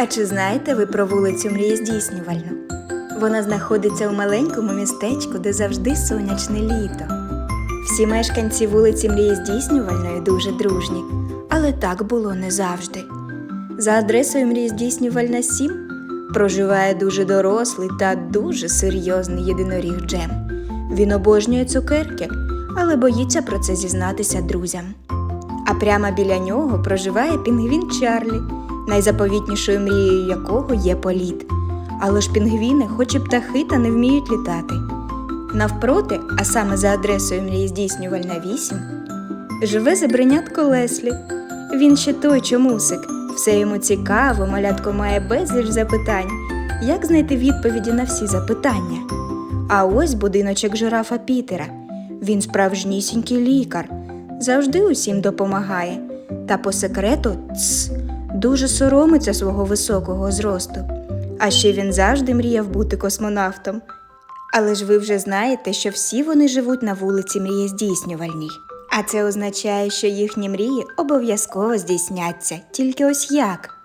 А чи знаєте ви про вулицю Мрієздійснювальну? Вона знаходиться у маленькому містечку, де завжди сонячне літо. Всі мешканці вулиці Мрієздійснювальної дуже дружні, але так було не завжди. За адресою Мрієздійснювальна 7 проживає дуже дорослий та дуже серйозний єдиноріг Джем. Він обожнює цукерки, але боїться про це зізнатися друзям. А прямо біля нього проживає пінгвін Чарлі, найзаповітнішою мрією якого є політ. Але ж пінгвіни, хоч і птахи, та не вміють літати. Навпроти, а саме за адресою мрієздійснювальна 8, живе забринятко Леслі. Він ще той чомусик. Все йому цікаво, малятко має безліч запитань. Як знайти відповіді на всі запитання? А ось будиночок жирафа Пітера. Він справжнісінький лікар, завжди усім допомагає. Та по секрету ц, дуже соромиться свого високого зросту. А ще він завжди мріяв бути космонавтом. Але ж ви вже знаєте, що всі вони живуть на вулиці Мрієздійснювальній. А це означає, що їхні мрії обов'язково здійсняться, тільки ось як.